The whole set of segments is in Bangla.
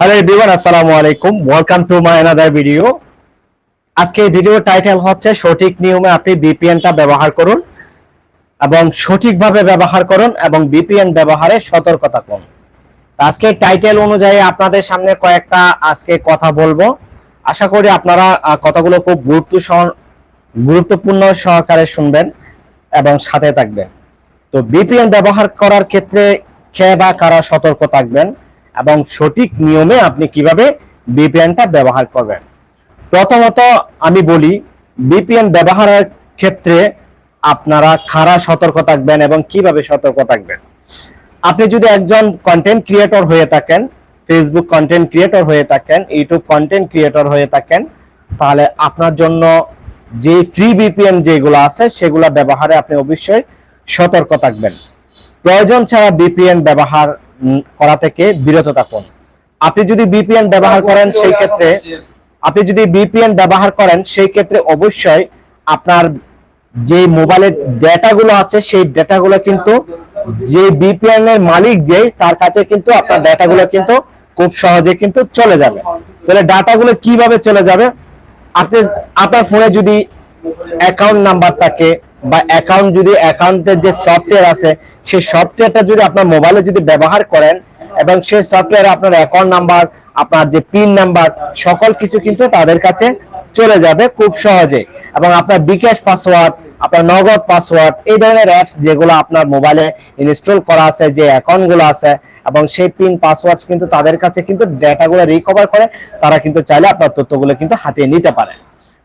হ্যালো এভরিওয়ান আসসালামু আলাইকুম welcome to my another video আজকে ভিডিও টাইটেল হচ্ছে সঠিক নিয়মে আপনি ভিপিএনটা ব্যবহার করুন এবং সঠিকভাবে ব্যবহার করুন এবং ভিপিএন ব্যবহারে সতর্কতা করুন। আজকে টাইটেল অনুযায়ী আপনাদের সামনে কয়েকটা আজকে কথা বলব। আশা করি আপনারা কথাগুলো খুব গুরুত্ব গুরুত্বপূর্ণ সহকারে শুনবেন এবং সাথে থাকবেন। তো ভিপিএন ব্যবহার করার ক্ষেত্রে কে বা কারা সতর্ক থাকবেন? এবং সঠিক নিয়মে আপনি কীভাবে বিপিএনটা ব্যবহার করবেন। প্রথমত আমি বলি বিপিএন ব্যবহারের ক্ষেত্রে আপনারা খারা সতর্ক থাকবেন এবং কীভাবে সতর্ক থাকবেন। আপনি যদি একজন কন্টেন্ট ক্রিয়েটর হয়ে থাকেন ফেসবুক কন্টেন্ট ক্রিয়েটর হয়ে থাকেন ইউটিউব কন্টেন্ট ক্রিয়েটর হয়ে থাকেন, তাহলে আপনার জন্য যে ফ্রি বিপিএন যেগুলো আছে, সেগুলো ব্যবহারে আপনি অবশ্যই সতর্ক থাকবেন। প্রয়োজন ছাড়া বিপিএন ব্যবহার করা থেকে বিরত থাকুন। আপনি যদি বিপিএন ব্যবহার করেন, সেই ক্ষেত্রে আপনি যদি বিপিএন ব্যবহার করেন, সেই ক্ষেত্রে অবশ্যই আপনার যে মোবাইলের ডেটাগুলো আছে, সেই ডেটাগুলো কিন্তু যে বিপিএন এর মালিক যে, তার কাছে কিন্তু আপনার ডেটাগুলো কিন্তু খুব সহজে কিন্তু চলে যাবে। তাহলে ডাটাগুলো কীভাবে চলে যাবে? আপনি, আপনার ফোনে যদি অ্যাকাউন্ট নাম্বার থাকে বা অ্যাকাউন্ট যদি অ্যাকাউন্টের যে সফটওয়্যার আছে, সেই সফটওয়্যারটা যদি আপনার মোবাইলে যদি ব্যবহার করেন এবং সেই সফটওয়্যারে আপনার অ্যাকাউন্ট নাম্বার আপনার যে পিন নাম্বার সকল কিছু কিন্তু তাদের কাছে চলে যাবে খুব সহজে এবং আপনার বিকাশ পাসওয়ার্ড আপনার নগদ পাসওয়ার্ড এই ধরনের অ্যাপস যেগুলো আপনার মোবাইলে ইনস্টল করা আছে, যে অ্যাকাউন্টগুলো আছে, এবং সেই পিন পাসওয়ার্ড কিন্তু তাদের কাছে কিন্তু ডেটাগুলো রিকভার করে, তারা কিন্তু চাইলে আপনার তথ্যগুলো কিন্তু হাতিয়ে নিতে পারে।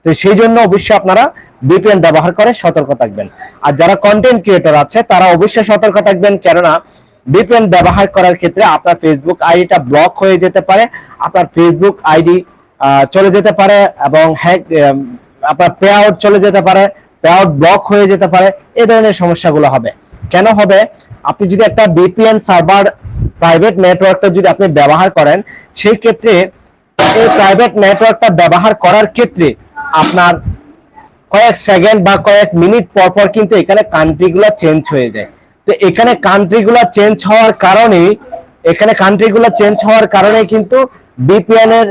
তো সেই জন্য অবশ্যই আপনারা ভিপিএন ব্যবহার করে সতর্ক থাকবেন। আর যারা কন্টেন্ট ক্রিয়েটর আছে, তারা অবশ্যই সতর্ক থাকবেন। কেননা ভিপিএন ব্যবহার করার ক্ষেত্রে আপনার ফেসবুক আইডিটা ব্লক হয়ে যেতে পারে, আপনার ফেসবুক আইডি চলে যেতে পারে এবং হ্যাক আপনার পে আউট চলে যেতে পারে পে আউট ব্লক হয়ে যেতে পারে এই ধরনের সমস্যাগুলো হবে। কেন হবে? আপনি যদি একটা ভিপিএন সার্ভার প্রাইভেট নেটওয়ার্কটা যদি আপনি ব্যবহার করেন, সেই ক্ষেত্রে এই প্রাইভেট নেটওয়ার্কটা ব্যবহার করার ক্ষেত্রে আপনার কয়েক সেকেন্ড বা কয়েক মিনিট পর পর কিন্তু এখানে কান্ট্রিগুলো চেঞ্জ হয়ে যায়। তো এখানে কান্ট্রিগুলো চেঞ্জ হওয়ার কারণে এখানে কান্ট্রিগুলো চেঞ্জ হওয়ার কারণে কিন্তু বিপিএন এর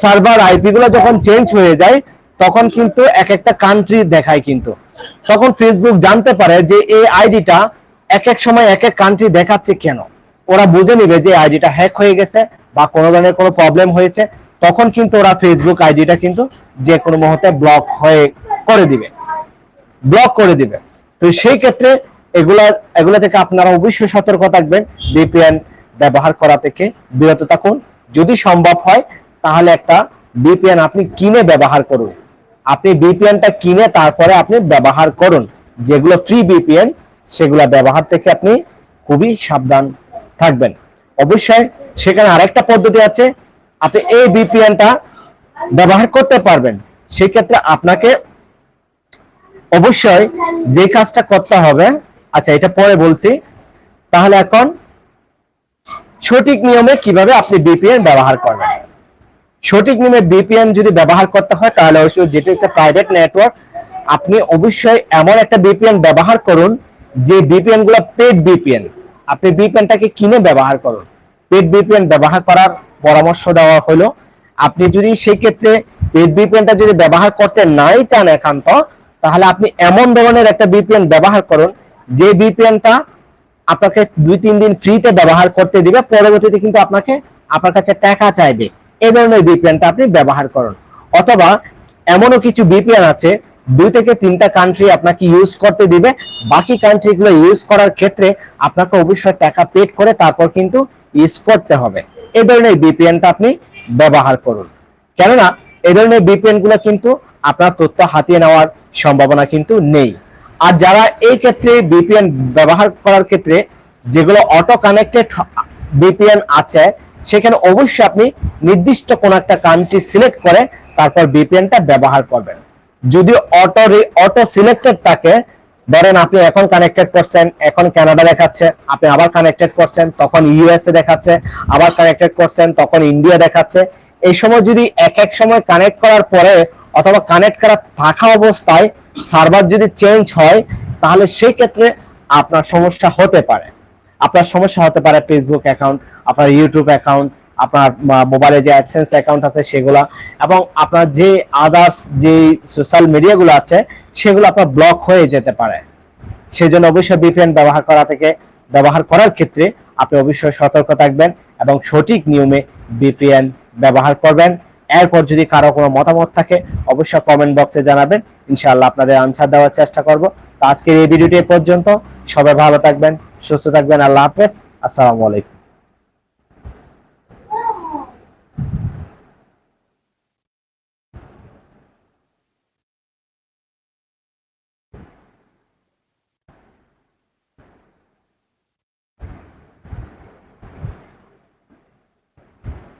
সার্ভার আইপি গুলো যখন চেঞ্জ হয়ে যায়, তখন কিন্তু এক একটা কান্ট্রি দেখায় কিন্তু। তখন ফেসবুক জানতে পারে যে এই আইডিটা এক এক সময় এক এক কান্ট্রি দেখাচ্ছে কেন? ওরা বুঝে নিবে যে আইডিটা হ্যাক হয়ে গেছে বা কোনো ধরনের কোনো প্রবলেম হয়েছে। তখন কিন্তু ওরা ফেসবুক আইডিটা কিন্তু যে কোনো মুহূর্তে ব্লক হয়ে করে দিবে। ব্লক করে দিবে। তো সেই ক্ষেত্রে এগুলা এগুলা থেকে আপনারা অবশ্যই সতর্ক থাকবেন। ভিপিএন ব্যবহার করা থেকে বিরত থাকুন। যদি সম্ভব হয়, তাহলে একটা ভিপিএন আপনি কিনে ব্যবহার করুন। আপনি ভিপিএনটা কিনে তারপরে আপনি ব্যবহার করুন। যেগুলো ফ্রি ভিপিএন সেগুলো ব্যবহার থেকে আপনি খুবই সাবধান থাকবেন। অবশ্যই সেখানে আরেকটা পদ্ধতি আছে। আপনি এই ভিপিএনটা ব্যবহার করতে পারবেন। সেক্ষেত্রে আপনাকে অবশ্যই যে কাজটা করতে হবে আচ্ছা এটা পরে বলছি। তাহলে এখন সঠিক নিয়মে কীভাবে আপনি বিপিএন ব্যবহার করবেন সঠিক নিয়মে বিপিএন যদি ব্যবহার করতে হয়, তাহলে অবশ্যই যেটা একটা প্রাইভেট নেটওয়ার্ক আপনি অবশ্যই এমন একটা বিপিএন ব্যবহার করুন, যে বিপিএনগুলো পেড বিপিএন আপনি বিপিএনটাকে কিনে ব্যবহার করুন। পেড বিপিএন ব্যবহার করার পরামর্শ দেওয়া হলো। আপনি যদি সেই ক্ষেত্রে পেড বিপিএনটা যদি ব্যবহার করতে নাই চান একান্ত তাহলে আপনি এমন ধরনের একটা বিপিএন ব্যবহার করুন, যে বিপিএনটা আপনাকে দুই, তিন দিন ফ্রিতে ব্যবহার করতে দিবে, পরবর্তীতে কিন্তু আপনাকে, আপনার কাছে টাকা চাইবে। এই ধরনের বিপিএনটা আপনি ব্যবহার করুন। অথবা এমনও কিছু বিপিএন আছে, দুই থেকে তিনটা কান্ট্রি আপনাকে ইউজ করতে দিবে, বাকি কান্ট্রিগুলো ইউজ করার ক্ষেত্রে আপনাকে অবশ্যই টাকা পেড করে তারপর কিন্তু ইউজ করতে হবে। এই ধরনের বিপিএনটা আপনি ব্যবহার করুন। কেননা এই ধরনের ভিপিএনগুলো কিন্তু আপনার তথ্য হাতিয়ে নেওয়ার সম্ভাবনা কিন্তু নেই। আর যারা এই ক্ষেত্রে ভিপিএন ব্যবহার করার ক্ষেত্রে যেগুলো অটো কানেক্টেড বিপিএন আছে, সেখানে অবশ্যই আপনি নির্দিষ্ট কোন একটা কান্ট্রি সিলেক্ট করে তারপর বিপিএনটা ব্যবহার করবেন। যদি অটো অটো সিলেক্টেড থাকে, ধরেন আপনি এখন কানেক্টেড করছেন, এখন কানাডা দেখাচ্ছে, আপনি আবার কানেক্টেড করছেন, তখন ইউএসএ দেখাচ্ছে, আবার কানেক্টেড করছেন, তখন ইন্ডিয়া দেখাচ্ছে। এই সময় যদি এক এক সময় কানেক্ট করার পরে অথবা কানেক্ট করা থাকা অবস্থায় সার্ভার যদি চেঞ্জ হয়, তাহলে সেই ক্ষেত্রে আপনার সমস্যা হতে পারে। আপনার সমস্যা হতে পারে ফেসবুক অ্যাকাউন্ট আপনার ইউটিউব অ্যাকাউন্ট আপনার মোবাইলে যে অ্যাডসেন্স অ্যাকাউন্ট আছে সেগুলা, এবং আপনার যে আদার্স যে সোশ্যাল মিডিয়াগুলো আছে, সেগুলো আপনার ব্লক হয়ে যেতে পারে। সেই জন্য অবশ্যই বিপিএন ব্যবহার করা থেকে, ব্যবহার করার ক্ষেত্রে আপনি অবশ্যই সতর্ক থাকবেন এবং সঠিক নিয়মে ভিপিএন ব্যবহার করবেন। এরপর যদি কারও কোনো মতামত থাকে, অবশ্যই কমেন্ট বক্সে জানাবেন। ইনশাআল্লাহ আপনাদের আনসার দেওয়ার চেষ্টা করব। তো আজকের এই ভিডিওটি পর্যন্ত। সবাই ভালো থাকবেন, সুস্থ থাকবেন। আল্লাহ হাফেজ। আসসালামু আলাইকুম।